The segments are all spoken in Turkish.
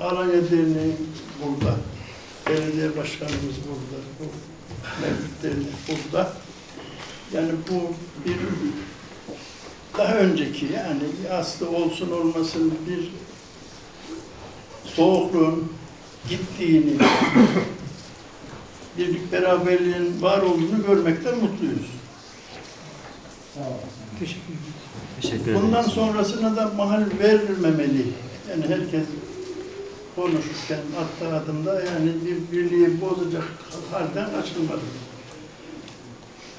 Alanya Derneği burada. Belediye başkanımız burada. Bu mevcut dernek burada. Yani bu bir daha önceki yani aslı olsun olmasın bir soğukluğun gittiğini, birlik beraberliğin var olduğunu görmekten mutluyuz. Teşekkür ederim. Bundan sonrasına da mahal verilmemeli. Yani herkes konuşurken attığı adımda yani bir birliği bozacak halden açılmadı.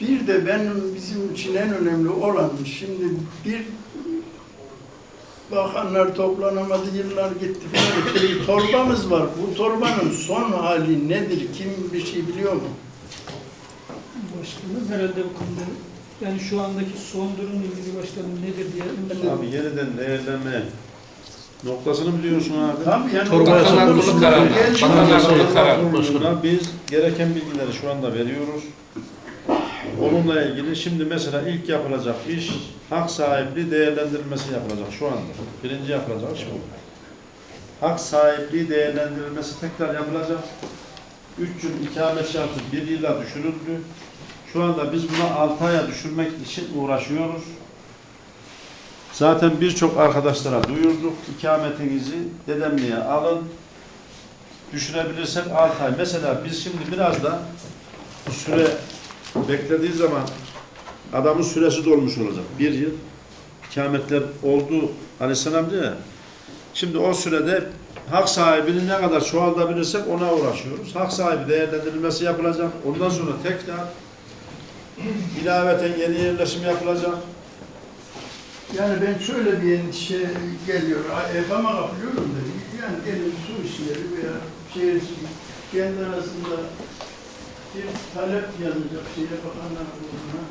Bir de benim bizim için en önemli olan şimdi bir bakanlar toplanamadı, yıllar gitti falan. Bir torbamız var. Bu torbanın son hali nedir? Kim bir şey biliyor mu? Başkanım herhalde bu konuda yani şu andaki son durumla ilgili başkanım nedir diye. Abi yeniden değerlenme noktasını biliyorsun abi. Tabii yani Torba bakanlar konusunda karar. karar. Geldi. Bakanlar Kurulu karar. Kurulu'na biz gereken bilgileri şu anda veriyoruz. Onunla ilgili şimdi mesela ilk yapılacak iş hak sahipliği değerlendirilmesi yapılacak şu anda. Birinci yapılacak iş bu. Hak sahipliği değerlendirilmesi tekrar yapılacak. 3 yıl ikamet şartı 1 yıla düşürüldü. Şu anda biz buna 6 aya düşürmek için uğraşıyoruz. Zaten birçok arkadaşlara duyurduk. İkametinizi dedemliğe alın. Düşürebilirsek 6 ay. Mesela biz şimdi biraz da süre beklediği zaman adamın süresi dolmuş olacak. Bir yıl ikametler oldu Aleyhisselam ya. Şimdi o sürede hak sahibini ne kadar çoğaltabilirsek ona uğraşıyoruz. Hak sahibi değerlendirilmesi yapılacak. Ondan sonra tekrar ilaveten yeni yerleşim yapılacak. Yani ben şöyle bir endişe geliyor. Evama kapılıyorum da. Yani gelin su işleri veya şehir kendi arasında bir talep yazacak şeye bakanlar kuruluna.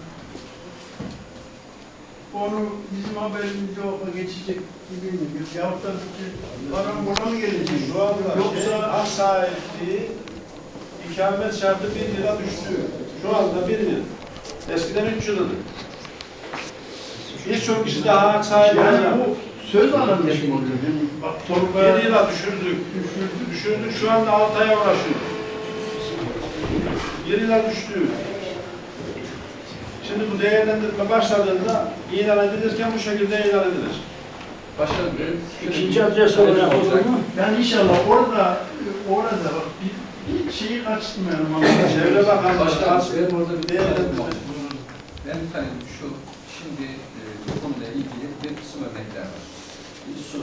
Onu bizim haberimiz yoksa geçecek gibi mi? Yahut da param mı gelecek? Şu anda Yoksa Yoksa hak sahipliği ikamet şartı bir yıla düştü. Şu anda bir yıl. Eskiden üç yıldı. Birçok kişi daha hak sahibi yani bu söz oluyor? Yani bak torbaya Bir yıla düşürdük. Düşürdük. Düşürdük. Şu anda altı aya uğraşıyor. Bir yıla düştü. Şimdi bu değerlendirme başladığında ilan edilirken bu şekilde ilan edilir. Başkanım, İkinci adres zaman yani inşallah orada orada bak bir, bir şeyi kaçırmayalım ama Çevre Bakanlığı benim orada bir değerlendirme. Ben bir tane şu, şimdi e, bu konuyla ilgili bir kısım örnekler var. Bir su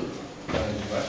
var.